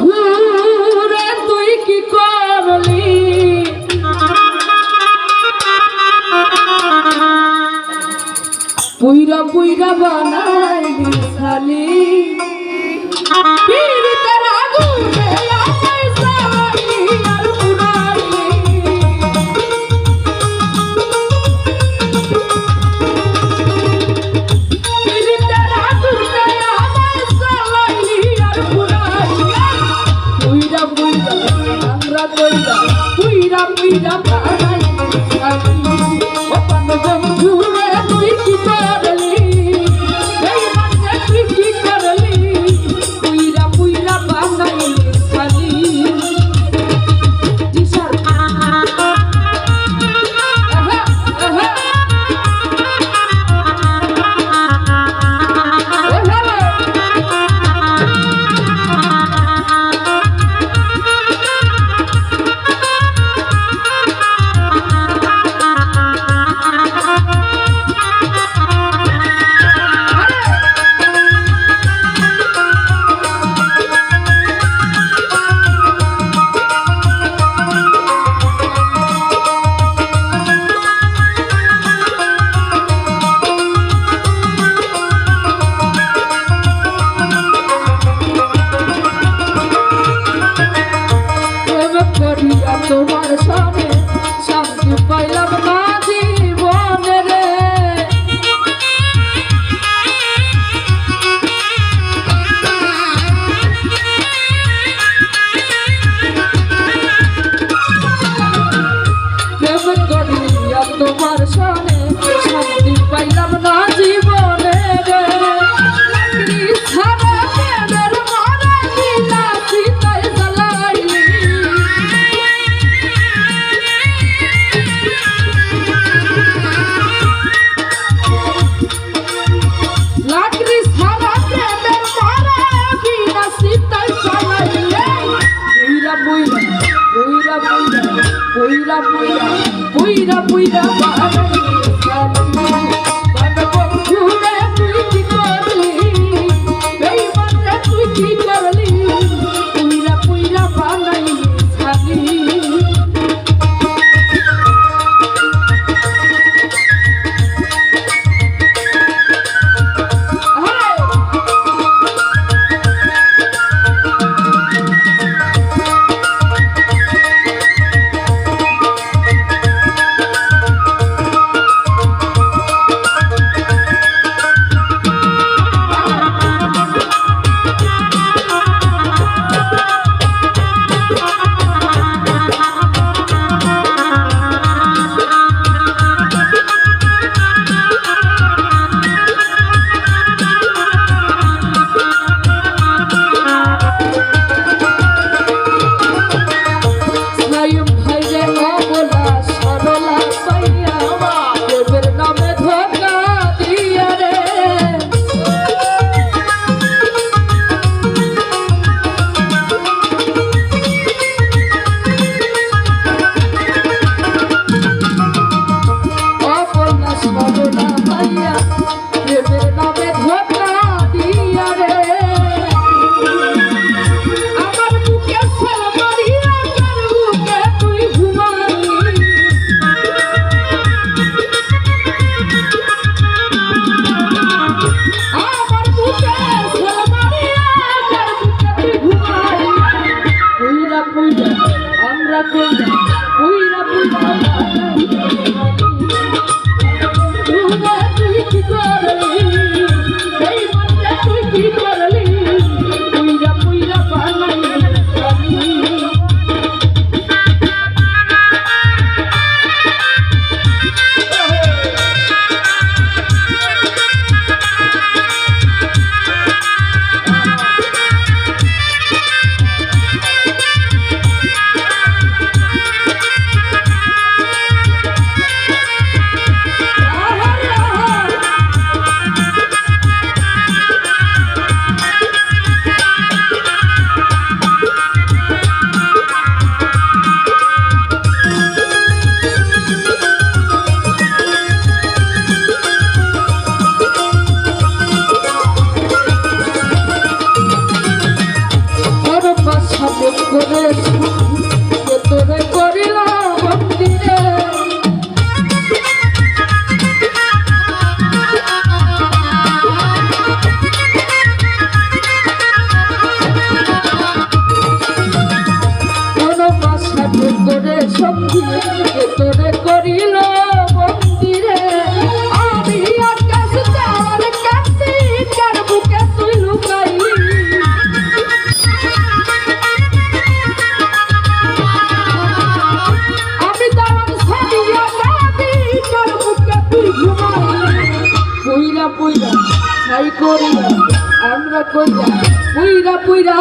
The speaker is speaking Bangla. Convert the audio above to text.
ঘুরে তুই কি করলি? পুইরা পুইরা বানা দর্শনে শান্তি পাইলাম না জীবনে রে। Bye. পুইরা পুইরা পুইরা পুইরা বাড়াই সাথে করে তোরে করিলাম। করিয়া আমরা কইরা পুইরা পুইরা